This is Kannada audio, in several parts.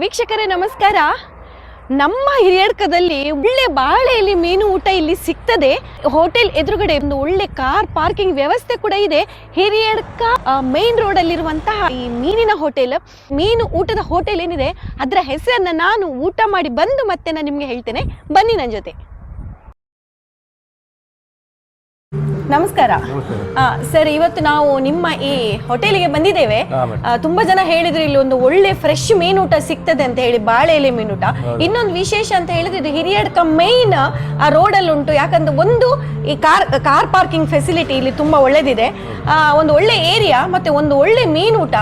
ವೀಕ್ಷಕರೇ, ನಮಸ್ಕಾರ. ನಮ್ಮ ಹಿರಿಯಡ್ಕದಲ್ಲಿ ಒಳ್ಳೆ ಬಾಳೆಯಲ್ಲಿ ಮೀನು ಊಟ ಇಲ್ಲಿ ಸಿಗ್ತದೆ. ಹೋಟೆಲ್ ಎದುರುಗಡೆ ಒಂದು ಒಳ್ಳೆ ಕಾರ್ ಪಾರ್ಕಿಂಗ್ ವ್ಯವಸ್ಥೆ ಕೂಡ ಇದೆ. ಹಿರಿಯಡ್ಕ ಮೇನ್ ರೋಡ್ ಅಲ್ಲಿರುವಂತಹ ಈ ಮೀನಿನ ಹೋಟೆಲ್. ಮೀನು ಊಟದ ಹೋಟೆಲ್ ಏನಿದೆ, ಅದರ ಹೆಸರನ್ನ ನಾನು ಊಟ ಮಾಡಿ ಬಂದು ಮತ್ತೆ ನಾನು ನಿಮ್ಗೆ ಹೇಳ್ತೇನೆ. ಬನ್ನಿ ನನ್ನ ಜೊತೆ. ನಮಸ್ಕಾರ. ಸರ್ ಇವತ್ತು ನಾವು ನಿಮ್ಮ ಈ ಹೋಟೆಲಿಗೆ ಬಂದಿದ್ದೇವೆ. ಆ, ತುಂಬಾ ಜನ ಹೇಳಿದ್ರು ಇಲ್ಲಿ ಒಂದು ಒಳ್ಳೆ ಫ್ರೆಶ್ ಮೀನೂಟ ಸಿಗ್ತದೆ ಅಂತ ಹೇಳಿ ಬಾಳೆ ಎಲೆ ಮೀನೂಟ ಇನ್ನೊಂದು ವಿಶೇಷ ಅಂತ ಹೇಳಿದ್ರೆ ಇದು ಹಿರಿಯಡ್ಕ ಮೈನ್ ಆ ರೋಡ್ ಅಲ್ಲಿ ಉಂಟು ಯಾಕಂದ್ರೆ ಒಂದು ಈ ಕಾರ್ ಕಾರ್ ಪಾರ್ಕಿಂಗ್ ಫೆಸಿಲಿಟಿ ಇಲ್ಲಿ ತುಂಬಾ ಒಳ್ಳೆದಿದೆ. ಆ, ಒಂದು ಒಳ್ಳೆ ಏರಿಯಾ ಮತ್ತೆ ಒಂದು ಒಳ್ಳೆ ಮೀನೂಟ.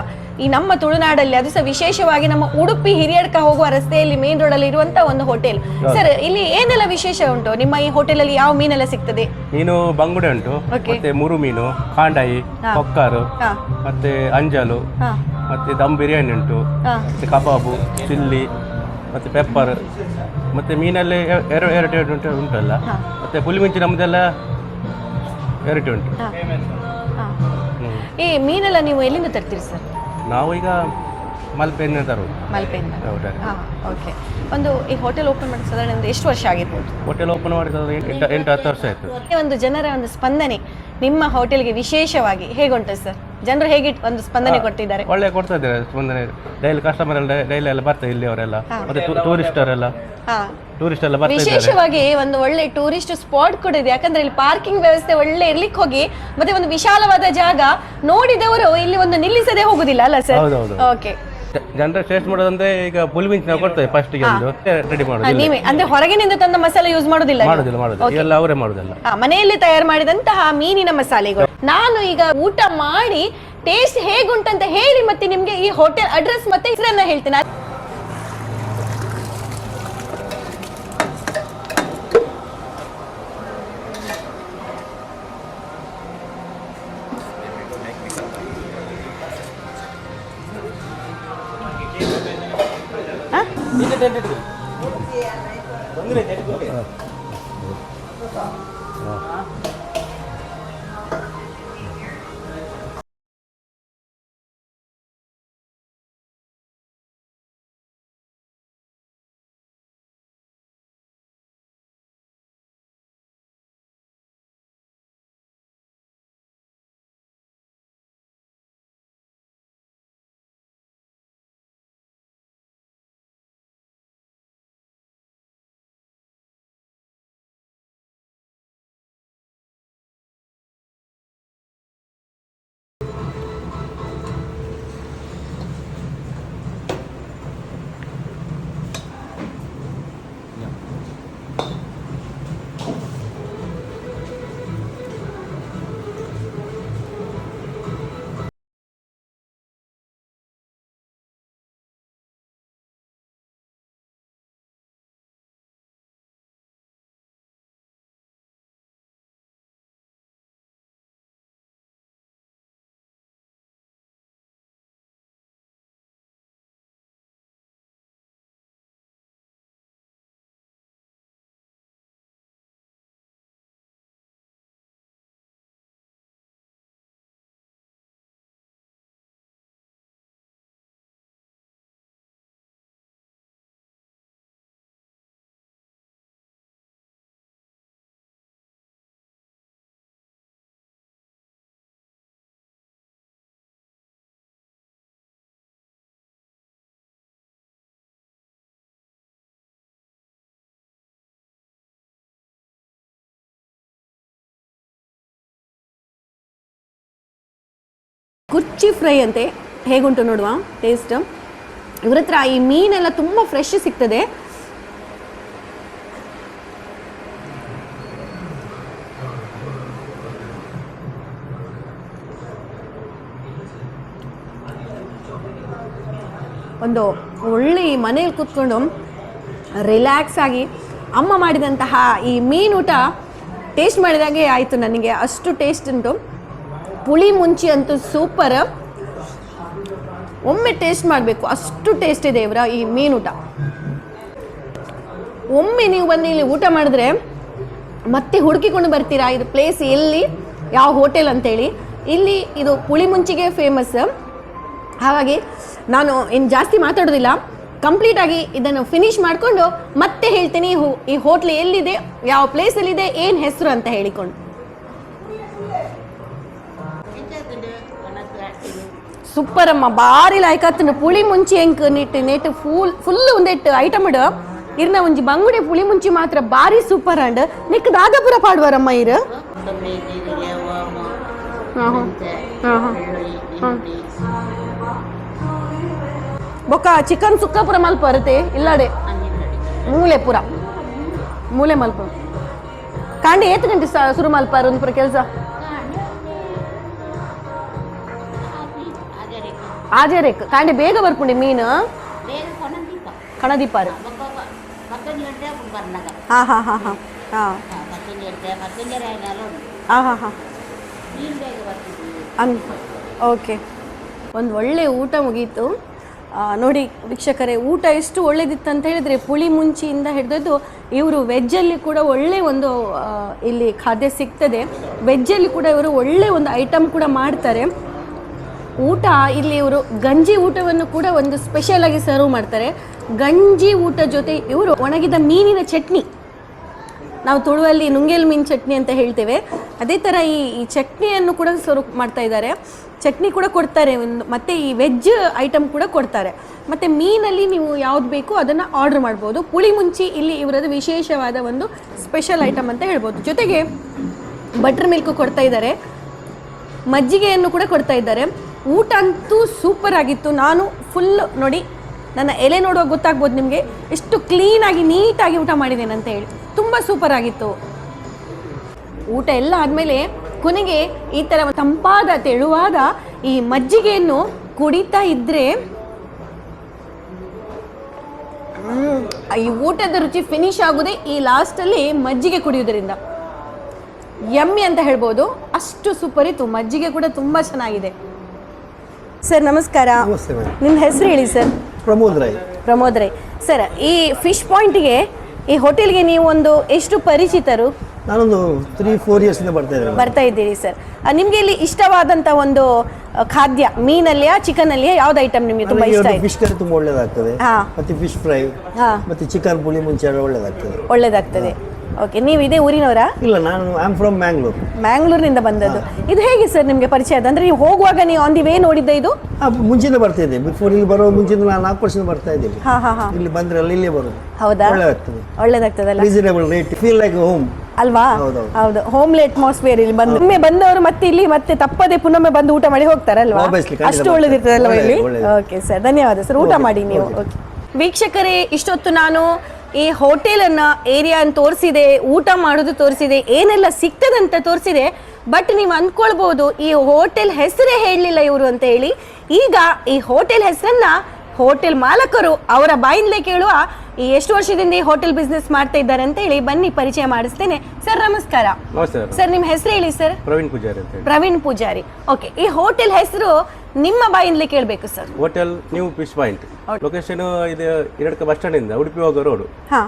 ಈ ನಮ್ಮ ತುಳುನಾಡಲ್ಲಿ ಅದು ಸಹ ವಿಶೇಷವಾಗಿ ನಮ್ಮ ಉಡುಪಿ ಹಿರಿಯಡ್ಕ ಹೋಗುವ ರಸ್ತೆಯಲ್ಲಿ ಮೇನ್ ರೋಡ್ ಅಲ್ಲಿ ಇರುವಂತ ಒಂದು ಹೋಟೆಲ್ ಸರ್ ಇಲ್ಲಿ ಏನೆಲ್ಲ ವಿಶೇಷ ಉಂಟು? ನಿಮ್ಮ ಈ ಹೋಟೆಲ್ ಅಲ್ಲಿ ಯಾವ ಮೀನೆಲ್ಲ ಸಿಗ್ತದೆ? ಮೀನು ಬಂಗುಡೆ ಉಂಟು. ಮತ್ತೆ ಮುರು ಮೀನು ಕಾಂಡಾಯಿ ಕೊಕ್ಕಾರು ಮತ್ತೆ ಅಂಜಲು ಮತ್ತೆ ದಮ್ ಬಿರಿಯಾನಿ ಉಂಟು. ಮತ್ತೆ ಕಬಾಬು ಚಿಲ್ಲಿ ಮತ್ತೆ ಪೆಪ್ಪರ್ ಮತ್ತೆ ಮೀನಲ್ಲಿ ಎರಡು ಎರಡು ಎರಡು ಉಂಟು ಉಂಟಲ್ಲ. ಮತ್ತೆ ಪುಲಿಮಿಂಚಿ ನಮ್ಮದೆಲ್ಲ ಎರಡು ಉಂಟು. ಈ ಮೀನೆಲ್ಲ ನೀವು ಎಲ್ಲಿಂದ ತರ್ತೀರಿ ಸರ್ ನಾವು ಈಗ ಮಲ್ಪೆಯಿಂದ ತರೋದು ಮಲ್ಪೆಯಿಂದ ಹಾಂ ಓಕೆ ಒಂದು ಈ ಹೋಟೆಲ್ ಓಪನ್ ಮಾಡಿ ಸಾಧಾರಣ ಒಂದು ಎಷ್ಟು ವರ್ಷ ಆಗಿರ್ಬೋದು? ಹೋಟೆಲ್ ಓಪನ್ ಮಾಡಿದ್ರೆ ಎಂಟು ಹತ್ತು ವರ್ಷ ಆಯಿತು. ಒಂದು ಜನರ ಒಂದು ಸ್ಪಂದನೆ ನಿಮ್ಮ ಹೋಟೆಲ್ಗೆ ವಿಶೇಷವಾಗಿ ಹೇಗುಂಟು ಸರ್? ಜನರು ಹೇಗೆ ಒಂದು ಸ್ಪಂದನೆ ಕೊಟ್ಟಿದ್ದಾರೆ? ಒಳ್ಳೆ ಕೊಡ್ತಾ ಇದ್ದಾರೆ ಸ್ಪಂದನೆ. ಡೈಲಿ ಕಸ್ಟಮರ್ ಎಲ್ಲ ಡೈಲಿ ಎಲ್ಲ ಬರ್ತಾರೆ ಇಲ್ಲಿ ಅವರೆಲ್ಲ. ಮತ್ತೆ ಟೂರಿಸ್ಟ್ ಅವರೆಲ್ಲ. ಟೂರಿಸ್ಟ್ ಎಲ್ಲ ಬರ್ತಾರೆ ವಿಶೇಷವಾಗಿ ಒಂದು ಒಳ್ಳೆ ಟೂರಿಸ್ಟ್ ಸ್ಪಾಟ್ ಕೂಡ ಇದೆ. ಯಾಕಂದ್ರೆ ಇಲ್ಲಿ ಪಾರ್ಕಿಂಗ್ ವ್ಯವಸ್ಥೆ ಒಳ್ಳೆ ಇರ್ಲಿಕ್ಕೆ ಹೋಗಿ ಮತ್ತೆ ಒಂದು ವಿಶಾಲವಾದ ಜಾಗ ನೋಡಿದವರು ಇಲ್ಲಿ ಒಂದು ನಿಲ್ಲಿಸದೆ ಹೋಗುದಿಲ್ಲ ಅಲ್ಲ ಸರ್? ಓಕೆ ಜನರ ಟೇಸ್ಟ್ ಮಾಡೋದಂದ್ರೆ ಈಗ ಪುಲಿಮಿಂಚ್ ನಾವು ಕೊಡ್ತೇವೆ ಫಸ್ಟಿಗೆ ಒಂದು. ರೆಡಿ ಮಾಡೋದು. ನೀವೇ. ಅಂದ್ರೆ ಹೊರಗಿನಿಂದ ತಂದ ಮಸಾಲೆ ಯೂಸ್ ಮಾಡೋದಿಲ್ಲ ನೀವು? ಮಾಡೋದಿಲ್ಲ ಮಾಡೋದಿಲ್ಲ. ಎಲ್ಲ ಅವರೇ ಮಾಡೋದಲ್ಲ. ಆ, ಮನೆಯಲ್ಲಿ ತಯಾರು ಮಾಡಿದಂತಹ ಮೀನಿನ ಮಸಾಲೆಗಳು. ನಾನು ಈಗ ಊಟ ಮಾಡಿ ಟೇಸ್ಟ್ ಹೇಗುಂಟಂತ ಹೇಳಿ ಮತ್ತೆ ನಿಮ್ಗೆ ಈ ಹೋಟೆಲ್ ಅಡ್ರೆಸ್ ಮತ್ತೆ ಹೆಸರನ್ನ ಹೇಳ್ತೇನೆ. ಬಂದ್ರೆ ಕುಚ್ಚಿ ಫ್ರೈ ಅಂತೆ. ಹೇಗುಂಟು ನೋಡುವ? ಟೇಸ್ಟ್ ಇವ್ರ ಹತ್ರ ಈ ಮೀನೆಲ್ಲ ತುಂಬ ಫ್ರೆಶ್ ಸಿಗ್ತದೆ. ಒಂದು ಒಳ್ಳೆ ಮನೇಲಿ ಕೂತ್ಕೊಂಡು ರಿಲ್ಯಾಕ್ಸ್ ಆಗಿ ಅಮ್ಮ ಮಾಡಿದಂತಹ ಈ ಮೀನೂಟ ಟೇಸ್ಟ್ ಮಾಡಿದಾಗೆ ಆಯಿತು ನನಗೆ. ಅಷ್ಟು ಟೇಸ್ಟ್ ಉಂಟು. ಪುಳಿ ಮುಂಚಿ ಅಂತೂ ಸೂಪರ್ ಒಮ್ಮೆ ಟೇಸ್ಟ್ ಮಾಡಬೇಕು. ಅಷ್ಟು ಟೇಸ್ಟ್ ಇದೆ ಇವರ ಈ ಮೀನೂಟ ಒಮ್ಮೆ ನೀವು ಬಂದು ಇಲ್ಲಿ ಊಟ ಮಾಡಿದ್ರೆ ಮತ್ತೆ ಹುಡುಕಿಕೊಂಡು ಬರ್ತೀರಾ? ಇದು ಪ್ಲೇಸ್ ಎಲ್ಲಿ? ಯಾವ ಹೋಟೆಲ್ ಅಂತೇಳಿ. ಇಲ್ಲಿ ಇದು ಪುಳಿ ಮುಂಚಿಗೆ ಫೇಮಸ್ ಹಾಗಾಗಿ ನಾನು ಇನ್ನು ಜಾಸ್ತಿ ಮಾತಾಡೋದಿಲ್ಲ. ಕಂಪ್ಲೀಟಾಗಿ ಇದನ್ನು ಫಿನಿಶ್ ಮಾಡಿಕೊಂಡು ಮತ್ತೆ ಹೇಳ್ತೀನಿ ಈ ಹೋಟ್ಲ್ ಎಲ್ಲಿದೆ? ಯಾವ ಪ್ಲೇಸಲ್ಲಿದೆ ಏನು ಹೆಸರು ಅಂತ ಹೇಳಿಕೊಂಡು. ಸೂಪರ್ ಅಮ್ಮ ಬಾರಿ ಲಾಯ್ಕ್ ಆತನ ಪುಳಿ ಮುಂಚಿ ಹೆಂಗ್ neat net full full ಒಂದೆಟ್ item ಇಡ ಇರ್ನ ಒಂಜಿ ಬಂಗುಡೆ ಪುಳಿ ಮುಂಚಿ ಮಾತ್ರ ಬಾರಿ ಸೂಪರ್ ಅಂಡ್ ನಿಕ್ ದಾದಾಪುರ ಪಾಡುವಾರಮ್ಮ ಇರು ಕೊತ್ತಂಬರಿ ಜೀರಿಗೆ ಓಮ ಹಾ, ಹಾ. ಮೆಂತೆ ಹಾ, ಹಾ. ಬೆಳ್ಳುಳ್ಳಿ ಈರುಳ್ಳಿ ಬೊಕ್ಕ ಚಿಕನ್ ಸುಕ್ಕ ಪುರ ಮಲ್ಪ ಬರುತ್ತೆ ಇಲ್ಲಾಡೆ ಹಂಗೆ ನೋಡಿ ಮೂಲೆ ಪುರ ಮೂಲೆ ಮಲ್ಪ ಕಾಂಡೆ ಏತ್ ಗಂಟೆ ಸ- ಶುರು ಮಲ್ಪ ಒಂದು ಪುರ ಕೆಲಸ ಆಜೆ ಕಾಂಡೆ ಬೇಗ ಬರ್ಪುಂಡೆ ಮೀನು. ಕಣದೀಪಾರು ಕೊನಂದಿಪ್ಪ ಹಾಂ ಹಾಂ ಹಾಂ ಹಾ. ಹಾ. ಹಾ ಹಾ ಹಾ ಅನ್ ಓಕೆ. ಒಂದು ಒಳ್ಳೆ ಊಟ ಮುಗೀತು. ನೋಡಿ ವೀಕ್ಷಕರೇ ಊಟ ಎಷ್ಟು ಒಳ್ಳೇದಿತ್ತು ಅಂತ ಹೇಳಿದ್ರೆ ಪುಳಿ ಮುಂಚಿಯಿಂದ ಹಿಡಿದದ್ದು ಇವರು ವೆಜ್ಜಲ್ಲಿ ಕೂಡ ಒಳ್ಳೆ ಒಂದು ಇಲ್ಲಿ ಖಾದ್ಯ ಸಿಗ್ತದೆ. ವೆಜ್ಜಲ್ಲಿ ಕೂಡ ಇವರು ಒಳ್ಳೆ ಒಂದು ಐಟಮ್ ಕೂಡ ಮಾಡ್ತಾರೆ. ಊಟ, ಇಲ್ಲಿ ಇವರು ಗಂಜಿ ಊಟವನ್ನು ಕೂಡ ಒಂದು ಸ್ಪೆಷಲ್ ಆಗಿ ಸರ್ವ್ ಮಾಡ್ತಾರೆ. ಗಂಜಿ ಊಟ ಜೊತೆ ಇವರು ಒಣಗಿದ ಮೀನಿನ ಚಟ್ನಿ. ನಾವು ತುಳುವಲ್ಲಿ ನುಂಗೇಲ್ ಮೀನ್ ಚಟ್ನಿ ಅಂತ ಹೇಳ್ತೇವೆ. ಅದೇ ಥರ ಈ ಈ ಚಟ್ನಿಯನ್ನು ಕೂಡ ಸರ್ವ್ ಮಾಡ್ತಾ ಇದ್ದಾರೆ. ಚಟ್ನಿ ಕೂಡ ಕೊಡ್ತಾರೆ, ಒಂದು ಮತ್ತು ಈ ವೆಜ್ ಐಟಮ್ ಕೂಡ ಕೊಡ್ತಾರೆ. ಮತ್ತು ಮೀನಲ್ಲಿ ನೀವು ಯಾವ್ದು ಬೇಕು ಅದನ್ನು ಆರ್ಡರ್ ಮಾಡ್ಬೋದು. ಪುಳಿ ಮುಂಚಿ ಇಲ್ಲಿ ಇವರದ್ದು ವಿಶೇಷವಾದ ಒಂದು ಸ್ಪೆಷಲ್ ಐಟಮ್ ಅಂತ ಹೇಳ್ಬೋದು. ಜೊತೆಗೆ ಬಟರ್ ಮಿಲ್ಕ್ ಕೊಡ್ತಾ ಇದ್ದಾರೆ. ಮಜ್ಜಿಗೆಯನ್ನು ಕೂಡ ಕೊಡ್ತಾ ಇದ್ದಾರೆ. ಊಟ ಅಂತೂ ಸೂಪರ್ ಆಗಿತ್ತು. ನಾನು ಫುಲ್ ನೋಡಿ, ನನ್ನ ಎಲೆ ನೋಡುವಾಗ ಗೊತ್ತಾಗ್ಬೋದು ನಿಮಗೆ, ಎಷ್ಟು ಕ್ಲೀನಾಗಿ ನೀಟಾಗಿ ಊಟ ಮಾಡಿದ್ದೇನೆ ಅಂತ ಹೇಳಿ. ತುಂಬ ಸೂಪರ್ ಆಗಿತ್ತು. ಊಟ ಎಲ್ಲ ಆದಮೇಲೆ ಕೊನೆಗೆ ಈ ಥರ ತಂಪಾದ, ತೆಳುವಾದ ಈ ಮಜ್ಜಿಗೆಯನ್ನು ಕುಡಿತಾ ಇದ್ದರೆ ಈ ಊಟದ ರುಚಿ ಫಿನಿಶ್ ಆಗೋದೇ ಈ ಲಾಸ್ಟಲ್ಲಿ ಮಜ್ಜಿಗೆ ಕುಡಿಯೋದ್ರಿಂದ ಯಮ್ಮಿ ಅಂತ ಹೇಳ್ಬೋದು. ಅಷ್ಟು ಸೂಪರ್ ಇತ್ತು. ಮಜ್ಜಿಗೆ ಕೂಡ ತುಂಬ ಚೆನ್ನಾಗಿದೆ. ಸರ್ ನಮಸ್ಕಾರ. ನಮಸ್ತೆ ಮೇಡಮ್. ನಿಮ್ಮ ಹೆಸರು ಹೇಳಿ ಸರ್? ಪ್ರಮೋದ್ ರೈ. ಪ್ರಮೋದ್ ರೈ. ಸರ್ ಈ ಫಿಶ್ ಪಾಯಿಂಟ್ಗೆ ಈ ಹೋಟೆಲ್ಗೆ ನೀವು ಒಂದು ಎಷ್ಟು ಪರಿಚಿತರು? ನಾನೊಂದು ತ್ರೀ ಫೋರ್ ಇಯರ್ಸ್ ಬರ್ತಾ ಇದ್ದೇನೆ ಬರ್ತಾ ಇದ್ದೀರಿ ಸರ್. ನಿಮಗೆ ಇಲ್ಲಿ ಇಷ್ಟವಾದಂಥ ಒಂದು ಖಾದ್ಯ ಚಿಕನ್ ಚಿಕನಲ್ಲಿಯಾ ಯಾವ್ದು ಐಟಮ್ ನಿಮಗೆ ತುಂಬಾ ಇಷ್ಟ ಆಯ್ತು? ಫಿಶ್ ಕರಿ ತುಂಬ ಒಳ್ಳೇದಾಗ್ತದೆ. ಹಾ. ಮತ್ತೆ ಫಿಶ್ ಫ್ರೈ ಹಾ. ಮತ್ತೆ ಚಿಕನ್ ಪುಳಿ ಮುಂಚೆ ಎಲ್ಲ ಒಳ್ಳೇದಾಗ್ತದೆ. ಒಳ್ಳೇದಾಗ್ತದೆ. ಓಕೆ ನೀವು ಇದೇ ಊರಿನವರಾ? ಇಲ್ಲ ನಾನು ಐ ಆಮ್ ಫ್ರಮ್ ಮ್ಯಾಂಗ್ಳೂರ್ ಮ್ಯಾಂಗ್ಳೂರಿನಿಂದ ಬಂದದ್ದು. ಇದು ಹೇಗೆ ಸರ್ ನಿಮಗೆ ಪರಿಚಯ ಅದು ಅಂದ್ರೆ ನೀವು ಹೋಗುವಾಗ ನೀವು ಆನ್ ದಿ ವೇ ನೋಡಿದ್ದೆ ಇದು? ಮುಂಚೆನೇ ಬರ್ತಾ ಇದ್ದೆ. ಬಿಫೋರ್ ಇಲ್ಲಿ ಬರೋ ಮುಂಚೆ ನಾನು ನಾಲ್ಕು ವರ್ಷದಿಂದ ಬರ್ತಾ ಇದ್ದೀನಿ. ಹಾ ಹಾ ಹಾ. ಇಲ್ಲಿ ಬಂದ್ರೆ ಅಲ್ಲಿ ಇಲ್ಲೇ ಬರೋದು. ಹೌದಾ? ಒಳ್ಳೇದಾಗ್ತದೆ. ಒಳ್ಳೇದಾಗ್ತದಲ್ಲ? Reasonable rate feel like home ಅಲ್ವಾ? ಹೌದೌದು. ಹೌದು. ಹೋಮ್ಲಿ ಅಟ್ಮಾಸ್ಫಿಯರ್ ಇಲ್ಲಿ ಬಂದು. ಒಮ್ಮೆ ಬಂದವರು ಮತ್ತೆ ಇಲ್ಲಿ ಮತ್ತೆ ತಪ್ಪದೆ ಪುನೊಮ್ಮೆ ಬಂದು ಊಟ ಮಾಡಿ ಹೋಗ್ತಾರಲ್ವಾ? Obviously, ಖಂಡಿತ ಅಷ್ಟು ಒಳ್ಳೇದಿರ್ತದಲ್ವಾ ಇಲ್ಲಿ? ಒಳ್ಳೆದು. ಓಕೆ ಸರ್ ಧನ್ಯವಾದ ಸರ್ ಊಟ ಮಾಡಿ ನೀವು. ಓಕೆ ವೀಕ್ಷಕರೇ ಇಷ್ಟೊತ್ತು ನಾನು ಈ ಹೋಟೆಲ್ ಅನ್ನ ಏರಿಯಾ ತೋರಿಸಿದೆ, ಊಟ ಮಾಡೋದು ತೋರಿಸಿದೆ, ಏನೆಲ್ಲ ಸಿಗ್ತದಂತ ತೋರಿಸಿದೆ ಬಟ್ ನೀವು ಅಂದ್ಕೊಳ್ಬಹುದು ಈ ಹೋಟೆಲ್ ಹೆಸರೇ ಹೇಳಲಿಲ್ಲ ಇವರು ಅಂತ ಹೇಳಿ. ಈಗ ಈ ಹೋಟೆಲ್ ಹೆಸರನ್ನ ಹೋಟೆಲ್ ಮಾಲಕರು ಅವರ ಬಾಯಿಂದಲೇ ಕೇಳುವ ಈ ಎಷ್ಟು ವರ್ಷದಿಂದ ಈ ಹೋಟೆಲ್ ಬಿಸ್ನೆಸ್ ಮಾಡ್ತಾ ಇದ್ದಾರೆ ಅಂತ ಹೇಳಿ ಬನ್ನಿ ಪರಿಚಯ ಮಾಡಿಸ್ತೇನೆ. ಸರ್ ನಮಸ್ಕಾರ. ನಮಸ್ತೆ ಸರ್ ನಿಮ್ಮ ಹೆಸರು ಹೇಳಿ ಸರ್? ಪ್ರವೀಣ್ ಪೂಜಾರಿ ಅಂತ ಹೇಳಿ. ಪ್ರವೀಣ್ ಪೂಜಾರಿ. ಓಕೆ ಈ ಹೋಟೆಲ್ ಹೆಸರು ನಿಮ್ಮ ಬಾಯಿಂದಲೇ ಕೇಳಬೇಕು sir. Hotel new fish point. Location ಇದು ಎರಡಕ್ಕೆ ಬಸ್ ಸ್ಟ್ಯಾಂಡಿಂದ ಉಡುಪಿ ಹೋಗೋ ರೋಡ್ ಹಾ.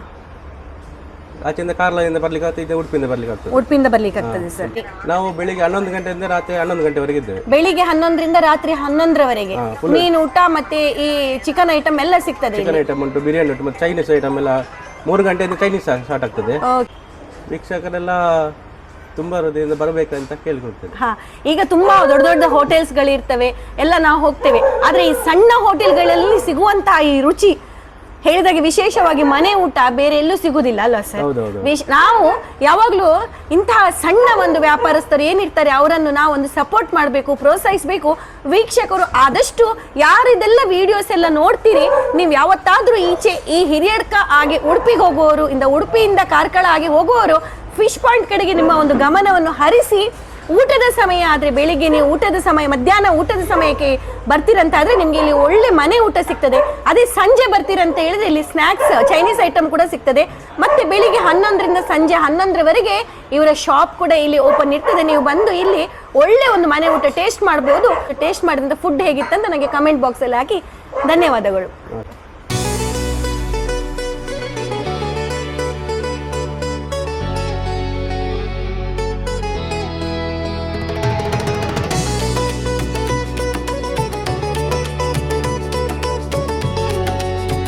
ಆಚೆಯಿಂದ ಕಾರ್ಲದಿಂದ ಬರ್ಲಿಕ್ಕೆ ಆಗ್ತದೆ ಇದೆ ಉಡುಪಿಯಿಂದ ಬರ್ಲಿಕ್ಕೆ ಆಗ್ತದೆ? ಉಡುಪಿಯಿಂದ ಬರ್ಲಿಕ್ಕೆ ಆಗ್ತದೆ ಸರ್. ನಾವು ಬೆಳಿಗ್ಗೆ ಹನ್ನೊಂದು ಗಂಟೆಯಿಂದ ರಾತ್ರಿ ಹನ್ನೊಂದು ಗಂಟೆವರೆಗೆ ಇದ್ದೇವೆ. ಬೆಳಿಗ್ಗೆ ಹನ್ನೊಂದರಿಂದ ರಾತ್ರಿ ಹನ್ನೊಂದರವರೆಗೆ. ಮೀನು ಊಟ ಮತ್ತೆ ಈ ಚಿಕನ್ ಐಟಮ್ ಎಲ್ಲ ಸಿಗ್ತದೆ ಚಿಕನ್ ಐಟಮ್ ಉಂಟು ಬಿರಿಯಾನಿ ಉಂಟು ಮತ್ತೆ ಚೈನೀಸ್ ಐಟಮ್ ಎಲ್ಲ ಮೂರು ಗಂಟೆಯಿಂದ ಚೈನೀಸ್ ಸ್ಟಾರ್ಟ್ ಆಗ್ತದೆ. ವೀಕ್ಷಕರೆಲ್ಲ ತುಂಬ ಹೃದಯದಿಂದ ಬರಬೇಕಂತ ಕೇಳ್ಕೊಳ್ತೇನೆ. ಹಾ ಈಗ ತುಂಬಾ ದೊಡ್ಡ ದೊಡ್ಡ ಹೋಟೆಲ್ಸ್ ಇರ್ತವೆ ಎಲ್ಲ ನಾವು ಹೋಗ್ತೇವೆ. ಆದ್ರೆ ಈ ಸಣ್ಣ ಹೋಟೆಲ್ಗಳಲ್ಲಿ ಸಿಗುವಂತಹ ಈ ರುಚಿ ಹೇಳಿದಾಗೆ ವಿಶೇಷವಾಗಿ ಮನೆ ಊಟ ಬೇರೆ ಎಲ್ಲೂ ಸಿಗುದಿಲ್ಲ ಅಲ್ವಾ ಸರ್? ನಾವು ಯಾವಾಗ್ಲೂ ಇಂತಹ ಸಣ್ಣ ಒಂದು ವ್ಯಾಪಾರಸ್ಥರು ಏನಿರ್ತಾರೆ ಅವರನ್ನು ನಾವು ಒಂದು ಸಪೋರ್ಟ್ ಮಾಡಬೇಕು ಪ್ರೋತ್ಸಾಹಿಸಬೇಕು. ವೀಕ್ಷಕರು ಆದಷ್ಟು ಯಾರಿದೆಲ್ಲ ವಿಡಿಯೋಸ್ ಎಲ್ಲ ನೋಡ್ತೀರಿ ನೀವು ಯಾವತ್ತಾದ್ರೂ ಈಚೆ ಈ ಹಿರಿಯಡ್ಕ ಆಗಿ ಉಡುಪಿಗೆ ಹೋಗುವವರು ಇಂದ ಉಡುಪಿಯಿಂದ ಕಾರ್ಕಳ ಆಗಿ ಹೋಗುವವರು ಫಿಶ್ ಪಾಯಿಂಟ್ ಕಡೆಗೆ ನಿಮ್ಮ ಒಂದು ಗಮನವನ್ನು ಹರಿಸಿ ಊಟದ ಸಮಯ ಆದ್ರೆ ಬೆಳಿಗ್ಗೆ ನೀವು ಊಟದ ಸಮಯ, ಮಧ್ಯಾಹ್ನ ಊಟದ ಸಮಯಕ್ಕೆ ಬರ್ತೀರಂತಾದರೆ ನಿಮ್ಗೆ ಇಲ್ಲಿ ಒಳ್ಳೆ ಮನೆ ಊಟ ಸಿಗ್ತದೆ. ಅದೇ ಸಂಜೆ ಬರ್ತೀರಂತ ಹೇಳಿದ್ರೆ ಇಲ್ಲಿ ಸ್ನಾಕ್ಸ್ ಚೈನೀಸ್ ಐಟಮ್ ಕೂಡ ಸಿಗ್ತದೆ. ಮತ್ತೆ ಬೆಳಿಗ್ಗೆ ಹನ್ನೊಂದರಿಂದ ಸಂಜೆ ಹನ್ನೊಂದರವರೆಗೆ ಇವರ ಶಾಪ್ ಕೂಡ ಇಲ್ಲಿ ಓಪನ್ ಇರ್ತದೆ. ನೀವು ಬಂದು ಇಲ್ಲಿ ಒಳ್ಳೆ ಒಂದು ಮನೆ ಊಟ ಟೇಸ್ಟ್ ಮಾಡಬಹುದು ಟೇಸ್ಟ್ ಮಾಡಿದಂಥ ಫುಡ್ ಹೇಗಿತ್ತಂತ ನನಗೆ ಕಮೆಂಟ್ ಬಾಕ್ಸಲ್ಲಿ ಹಾಕಿ. ಧನ್ಯವಾದಗಳು.